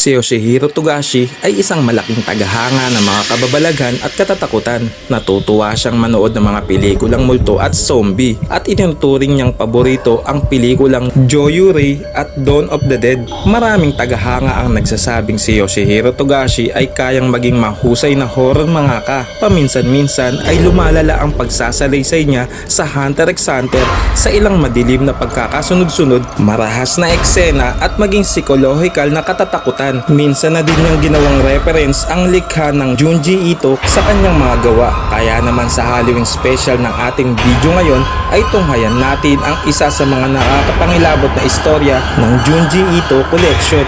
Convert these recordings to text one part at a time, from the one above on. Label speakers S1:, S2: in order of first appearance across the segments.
S1: Si Yoshihiro Togashi ay isang malaking tagahanga ng mga kababalaghan at katatakutan. Natutuwa siyang manood ng mga pelikulang multo at zombie at itinuturing niyang paborito ang pelikulang Joyuri at Dawn of the Dead. Maraming tagahanga ang nagsasabing si Yoshihiro Togashi ay kayang maging mahusay na horror mangaka. Paminsan-minsan ay lumalala ang pagsasalaysay niya sa Hunter x Hunter sa ilang madilim na pagkakasunod-sunod, marahas na eksena at maging psikolohikal na katatakutan. Minsan na din niyang ginawang reference ang likha ng Junji Ito sa kanyang mga gawa. Kaya naman sa Halloween special ng ating video ngayon ay tunghayan natin ang isa sa mga nakakapangilabot na istorya ng Junji Ito Collection.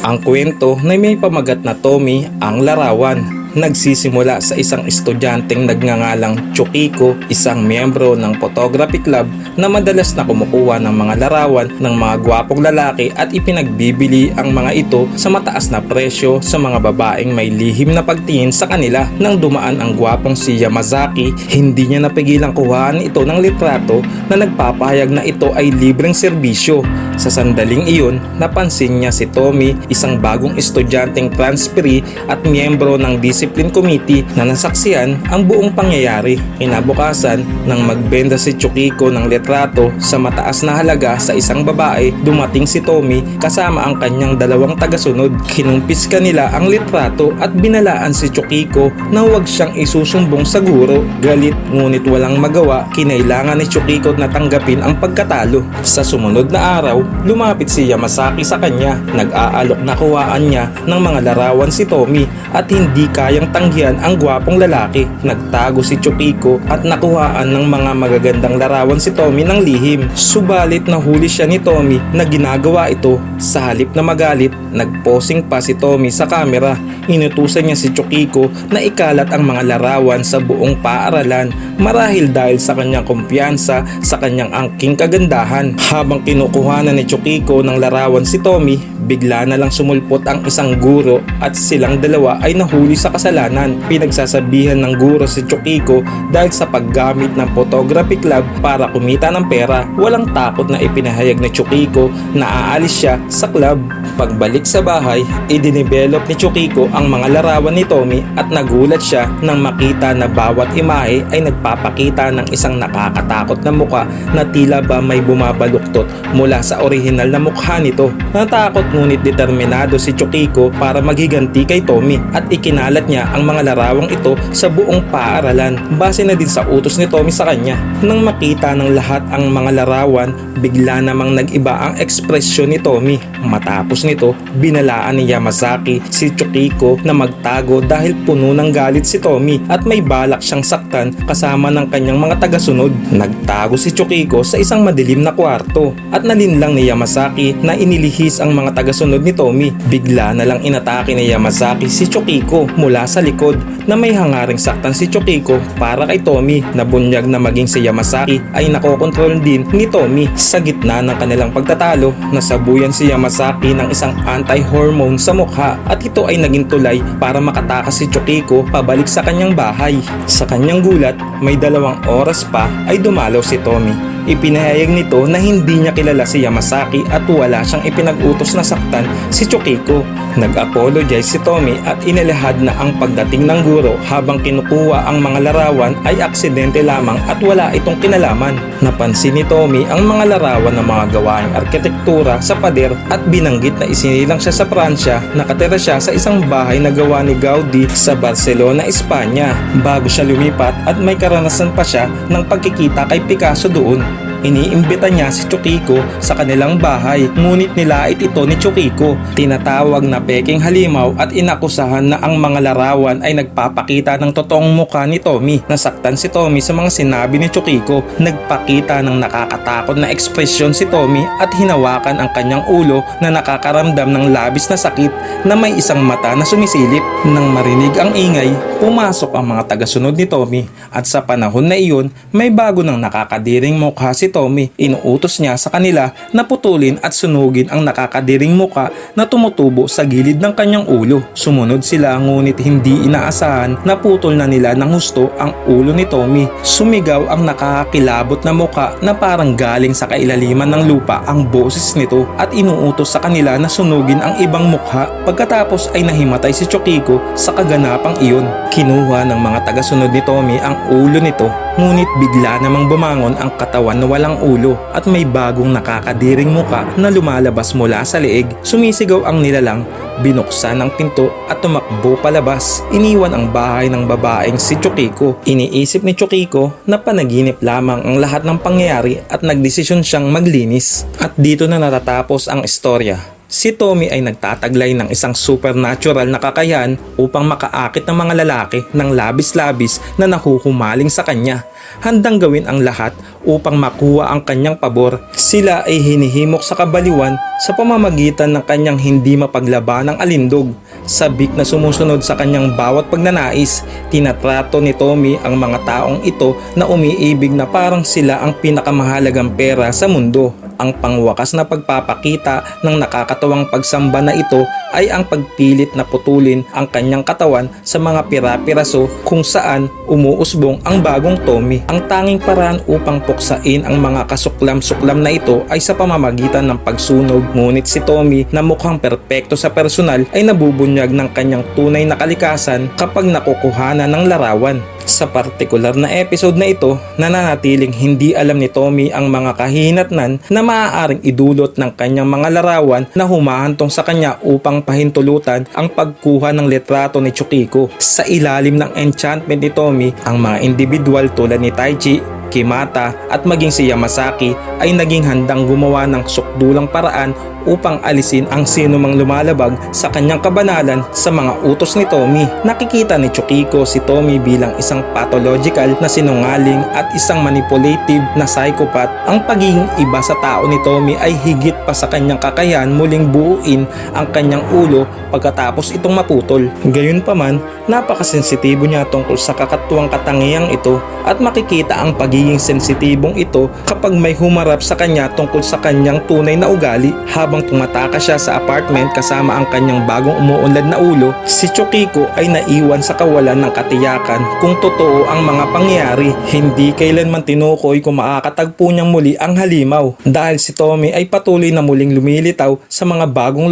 S1: Ang kwento na may pamagat na Tommy ang larawan. Nagsisimula sa isang estudyanteng nagngangalang Chukiko, isang miyembro ng photography club na madalas na kumukuha ng mga larawan ng mga gwapong lalaki at ipinagbibili ang mga ito sa mataas na presyo sa mga babaeng may lihim na pagtingin sa kanila. Nang dumaan ang gwapong si Yamazaki, hindi niya napigilang kuhaan ito ng litrato na nagpapahayag na ito ay libreng serbisyo. Sa sandaling iyon, napansin niya si Tommy, isang bagong estudyanteng transferee at miyembro ng discipline committee na nasaksiyan ang buong pangyayari. Kinabukasan, nang magbenta si Chukiko ng litrato sa mataas na halaga sa isang babae, dumating si Tommy kasama ang kanyang dalawang tagasunod. Kinumpis kanila ang litrato at binalaan si Chukiko na huwag siyang isusumbong sa guro. Galit ngunit walang magawa, kinailangan ni Chukiko na tanggapin ang pagkatalo. Sa sumunod na araw, lumapit si Yamasaki sa kanya. Nag-aalok na kuwaan niya ng mga larawan si Tommy at hindi kayang tanggihan ang gwapong lalaki. Nagtago si Chukiko at nakuhaan ng mga magagandang larawan si Tommy ng lihim. Subalit nahuli siya ni Tommy na ginagawa ito. Sa halip na magalit, nagposing pa si Tommy sa kamera. Inutusan niya si Chukiko na ikalat ang mga larawan sa buong paaralan marahil dahil sa kanyang kumpiyansa sa kanyang angking kagandahan. Habang kinukuhanan ni Chukiko ng larawan si Tommy, bigla na lang sumulpot ang isang guro at silang dalawa ay nahuli sa kasalanan. Pinagsasabihan ng guro si Chukiko dahil sa paggamit ng photography club para kumita ng pera. Walang takot na ipinahayag ni Chukiko na aalis siya sa club. Pagbalik sa bahay, idinivelop ni Chukiko ang mga larawan ni Tommy at nagulat siya nang makita na bawat imahe ay nagpapakita ng isang nakakatakot na muka na tila ba may bumabaluktot mula sa orihinal na mukha nito. Natakot ngunit determinado si Chukiko para maghiganti kay Tommy at ikinalat niya ang mga larawang ito sa buong paaralan base na din sa utos ni Tommy sa kanya. Nang makita ng lahat ang mga larawan, bigla namang nag-iba ang ekspresyon ni Tommy. Matapos nito, binalaan ni Yamazaki si Chukiko na magtago dahil puno ng galit si Tommy at may balak siyang saktan kasama ng kanyang mga tagasunod. Nagtago si Chukiko sa isang madilim na kwarto at nalinlang ni Yamazaki na inilihis ang mga tagasunod ni Tommy. Bigla na lang inatake ni Yamazaki si Chukiko mula sa likod na may hangaring saktan si Chukiko para kay Tommy. Nabunyag na maging si Yamazaki ay nakokontrol din ni Tommy sa gitna ng kanilang pagtatalo. Nasabuyan si Yamazaki ng isang anti-hormone sa mukha at ito ay naging tulay para makatakas si Chukiko pabalik sa kanyang bahay. Sa kanyang gulat, may dalawang oras pa ay dumalaw si Tommy. Ipinahayag nito na hindi niya kilala si Yamasaki at wala siyang ipinag-utos na saktan si Chukiko. Nag-apologize si Tommy at inilahad na ang pagdating ng guro habang kinukuha ang mga larawan ay aksidente lamang at wala itong kinalaman. Napansin ni Tommy ang mga larawan ng mga gawaing arkitektura sa pader at binanggit na isinilang siya sa Pransya. Nakatira siya sa isang bahay na gawa ni Gaudi sa Barcelona, Espanya bago siya lumipat at may karanasan pa siya ng pagkikita kay Picasso doon. Iniimbita niya si Chukiko sa kanilang bahay ngunit nilait ito ni Chukiko. Tinatawag na peking halimaw at inakusahan na ang mga larawan ay nagpapakita ng totoong mukha ni Tommy. Nasaktan si Tommy sa mga sinabi ni Chukiko. Nagpakita ng nakakatakot na ekspresyon si Tommy at hinawakan ang kanyang ulo na nakakaramdam ng labis na sakit na may isang mata na sumisilip. Nang marinig ang ingay, pumasok ang mga tagasunod ni Tommy at sa panahon na iyon may bago ng nakakadiring mukha si Tommy. Inuutos niya sa kanila na putulin at sunugin ang nakakadiring muka na tumutubo sa gilid ng kanyang ulo. Sumunod sila ngunit hindi inaasahan na putol na nila ng husto ang ulo ni Tommy. Sumigaw ang nakakakilabot na muka na parang galing sa kailaliman ng lupa ang boses nito at inuutos sa kanila na sunugin ang ibang mukha. Pagkatapos ay nahimatay si Chokiko sa kaganapang iyon. Kinuha ng mga tagasunod ni Tommy ang ulo nito ngunit bigla namang bumangon ang katawan na walang ulo at may bagong nakakadiring muka na lumalabas mula sa leeg. Sumisigaw ang nilalang, binuksan ang pinto at tumakbo palabas. Iniwan ang bahay ng babaeng si Chokiko. Iniisip ni Chokiko na panaginip lamang ang lahat ng pangyayari at nagdesisyon siyang maglinis. At dito na natatapos ang istorya. Si Tommy ay nagtataglay ng isang supernatural na kakayahan upang makaakit ng mga lalaki ng labis-labis na nahuhumaling sa kanya. Handang gawin ang lahat upang makuha ang kanyang pabor. Sila ay hinihimok sa kabaliwan sa pamamagitan ng kanyang hindi mapaglaban ng alindog. Sabik na sumusunod sa kanyang bawat pagnanais, tinatrato ni Tommy ang mga taong ito na umiibig na parang sila ang pinakamahalagang pera sa mundo. Ang pangwakas na pagpapakita ng nakakatawang pagsamba na ito ay ang pagpilit na putulin ang kanyang katawan sa mga pira-piraso kung saan umuusbong ang bagong Tommy. Ang tanging paraan upang puksain ang mga kasuklam-suklam na ito ay sa pamamagitan ng pagsunog. Ngunit si Tommy na mukhang perpekto sa personal ay nabubunyag ng kanyang tunay na kalikasan kapag nakukuhanan ng larawan. Sa partikular na episode na ito, nananatiling hindi alam ni Tommy ang mga kahinatnan na maaaring idulot ng kanyang mga larawan na humahantong sa kanya upang pahintulutan ang pagkuha ng litrato ni Chukiko. Sa ilalim ng enchantment ni Tommy, ang mga individual tulad ni Taichi, Kimata at maging si Yamasaki ay naging handang gumawa ng sukdulang paraan upang alisin ang sino mang lumalabag sa kanyang kabanalan sa mga utos ni Tommy. Nakikita ni Chukiko si Tommy bilang isang pathological na sinungaling at isang manipulative na psychopath. Ang pagiging iba sa tao ni Tommy ay higit pa sa kanyang kakayahan muling buuin ang kanyang ulo pagkatapos itong maputol. Gayunpaman, napakasensitibo niya tungkol sa kakatuwang katangiyang ito at makikita ang pagiging sensitibong ito kapag may humarap sa kanya tungkol sa kanyang tunay na ugali habang tumataka siya sa apartment kasama ang kanyang bagong umuunlad na ulo, si Chokiko ay naiwan sa kawalan ng katiyakan kung totoo ang mga pangyayari. Hindi kailanman tinukoy kung makakatagpo niyang muli ang halimaw dahil si Tommy ay patuloy na muling lumilitaw sa mga bagong